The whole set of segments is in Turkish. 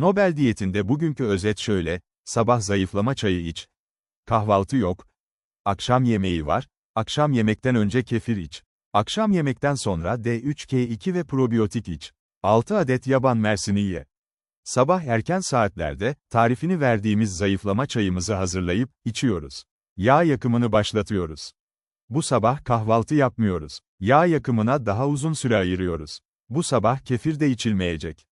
Nobel diyetinde bugünkü özet şöyle, sabah zayıflama çayı iç. Kahvaltı yok. Akşam yemeği var, akşam yemekten önce kefir iç. Akşam yemekten sonra D3K2 ve probiyotik iç. 6 adet yaban mersini ye. Sabah erken saatlerde, tarifini verdiğimiz zayıflama çayımızı hazırlayıp, içiyoruz. Yağ yakımını başlatıyoruz. Bu sabah kahvaltı yapmıyoruz. Yağ yakımına daha uzun süre ayırıyoruz. Bu sabah kefir de içilmeyecek.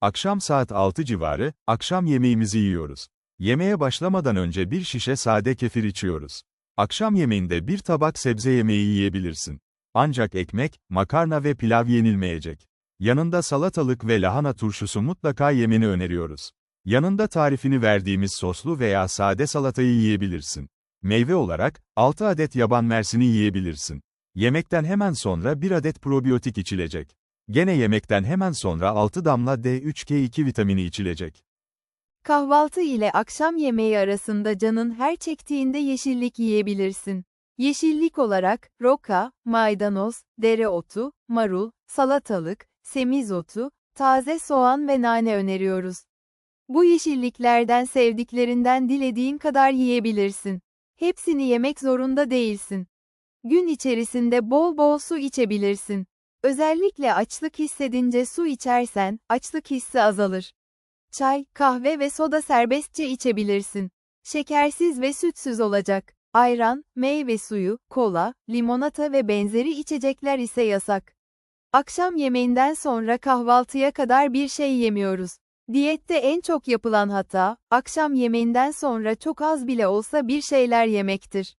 Akşam saat 6 civarı, akşam yemeğimizi yiyoruz. Yemeğe başlamadan önce bir şişe sade kefir içiyoruz. Akşam yemeğinde bir tabak sebze yemeği yiyebilirsin. Ancak ekmek, makarna ve pilav yenilmeyecek. Yanında salatalık ve lahana turşusu mutlaka yemeni öneriyoruz. Yanında tarifini verdiğimiz soslu veya sade salatayı yiyebilirsin. Meyve olarak, 6 adet yaban mersini yiyebilirsin. Yemekten hemen sonra 1 adet probiyotik içilecek. Gene yemekten hemen sonra 6 damla D3K2 vitamini içilecek. Kahvaltı ile akşam yemeği arasında canın her çektiğinde yeşillik yiyebilirsin. Yeşillik olarak, roka, maydanoz, dereotu, marul, salatalık, semizotu, taze soğan ve nane öneriyoruz. Bu yeşilliklerden sevdiklerinden dilediğin kadar yiyebilirsin. Hepsini yemek zorunda değilsin. Gün içerisinde bol bol su içebilirsin. Özellikle açlık hissedince su içersen, açlık hissi azalır. Çay, kahve ve soda serbestçe içebilirsin. Şekersiz ve sütsüz olacak. Ayran, meyve suyu, kola, limonata ve benzeri içecekler ise yasak. Akşam yemeğinden sonra kahvaltıya kadar bir şey yemiyoruz. Diyette en çok yapılan hata, akşam yemeğinden sonra çok az bile olsa bir şeyler yemektir.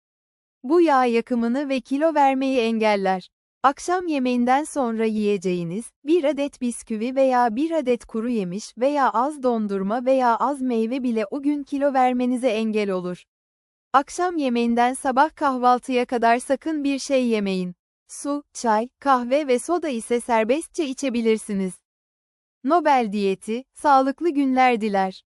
Bu yağ yakımını ve kilo vermeyi engeller. Akşam yemeğinden sonra yiyeceğiniz, bir adet bisküvi veya bir adet kuru yemiş veya az dondurma veya az meyve bile o gün kilo vermenize engel olur. Akşam yemeğinden sabah kahvaltıya kadar sakın bir şey yemeyin. Su, çay, kahve ve soda ise serbestçe içebilirsiniz. Nobel diyeti, sağlıklı günler diler.